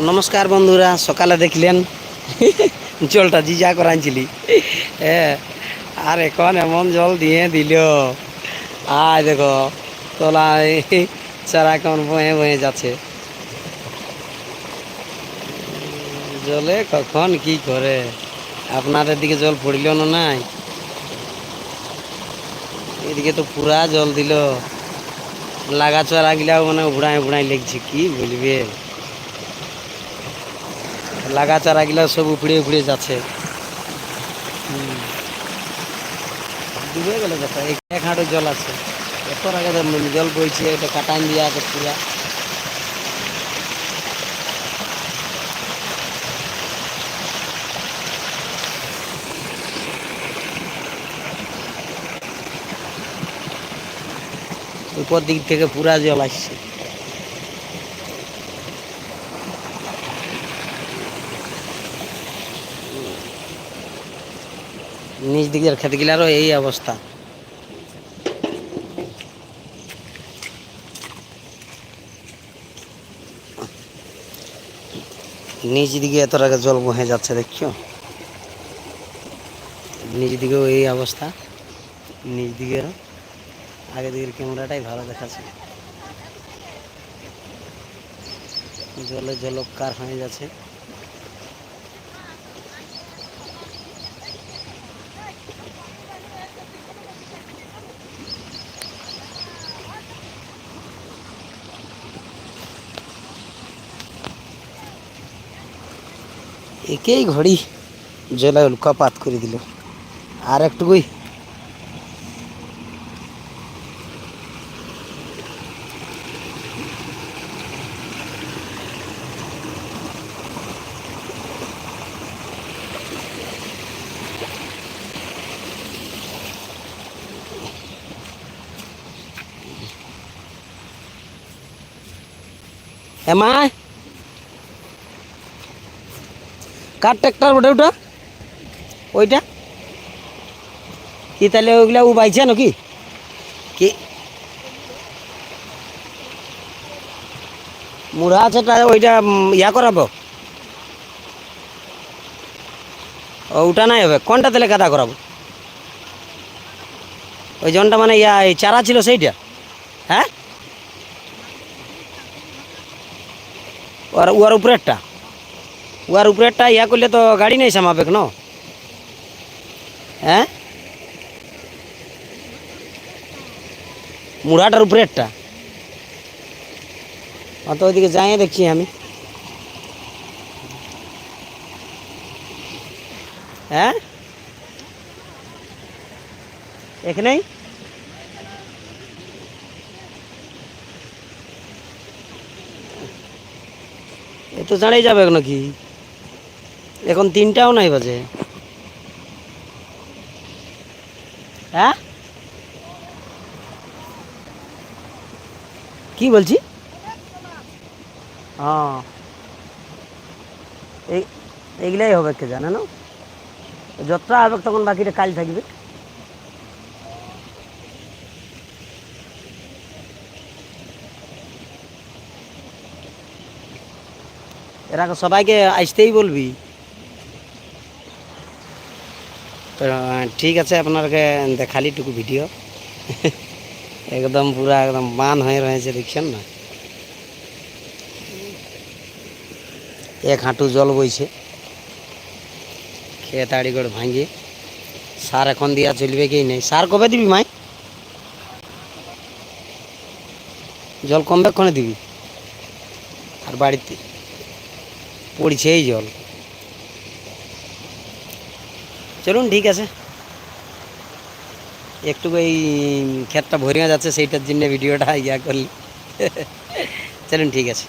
নমস্কার বন্ধুরা, সকালে দেখলেন জলটা জি যা করে আনছিলি। হ্যাঁ আর এখন এমন জল দিয়ে দিল। আয় দেখো, তোলায় চারা কেমন বয়ে বয়ে যাচ্ছে। জলে কখন কি করে? আপনাদের দিকে জল পড়িল না নাই? এদিকে তো পুরা জল দিল। লাগা চড়া গিলাও মানে উড়াই উড়াই লেগছে, কি বলবে? লাগা চারা গিলা সব উপড়ে উপড়ে যাচ্ছে। ডুবে গেল এই এক হাঁটু জল আছে। এত আগে জল বইছে, এটা কাটান দিয়ে আছে পুরা। উপর দিক থেকে পুরা জল আসছে। নিচ দিকের খেতে গেলারও এই অবস্থা। নিচ দিকে এত টাকা জল বহে যাচ্ছে, দেখছ? নিচ দিকেও এই অবস্থা। নিচ দিকেরও আগে দিকের ক্যামেরাটাই ভালো দেখাচ্ছে। জলে জলকার হয়ে যাচ্ছে। একেই ঘড়ি। জলে উল্কাপাত করে দিল। আর একটুকুই। এমায় কার ট্রাক্টর ওটা ওটা? ওইটা? কি তাহলে ওইগুলা ও বাইছে নাকি? কি? মুড়া আছে ওইটা ইয়া করাবো? ও, ওটা নাই হবে। কোনটা তাহলে কাদা করাবো? ওই জনটা মানে ইয়া চারা ছিল সেইটা? হ্যাঁ? ওর ওর উপরেরটা? ওর উপরেরটা ইয়া করলে তো গাড়ি নেই সামাবে ন? হ্যাঁ? মুড়াটার উপরেরটা। অত ওইদিকে যাই দেখছি আমি। হ্যাঁ? এখানেই এ তো জানাই যাবে নাকি? এখন তিনটাও নাই বাজে। হ্যাঁ? কি বলছি? হ্যাঁ। এই, এইগুলাই হবে কে জানে, না? যতটা হবে তখন বাকিটা কাল থাকবে। এরা সবাইকে আসতেই বলবি। ঠিক আছে আপনাকে দেখালি টুকু ভিডিও একদম পুরা একদম বান হয়ে রয়েছে দেখছেন না এক হাঁটু জল বইছে। খেয়ে তাড়ি করে ভাঙিয়ে সার এখন দিয়া চলবে কি নেই? সার কবে দিবি মাই? জল কমবে ক্ষণে দিবি? আর বাড়িতে পড়ছে এই জল। চলুন ঠিক আছে একটু এই ক্ষেতটা ভরিয়া যাচ্ছে সেইটার জন্য ভিডিওটা ইয়া করলি চলুন ঠিক আছে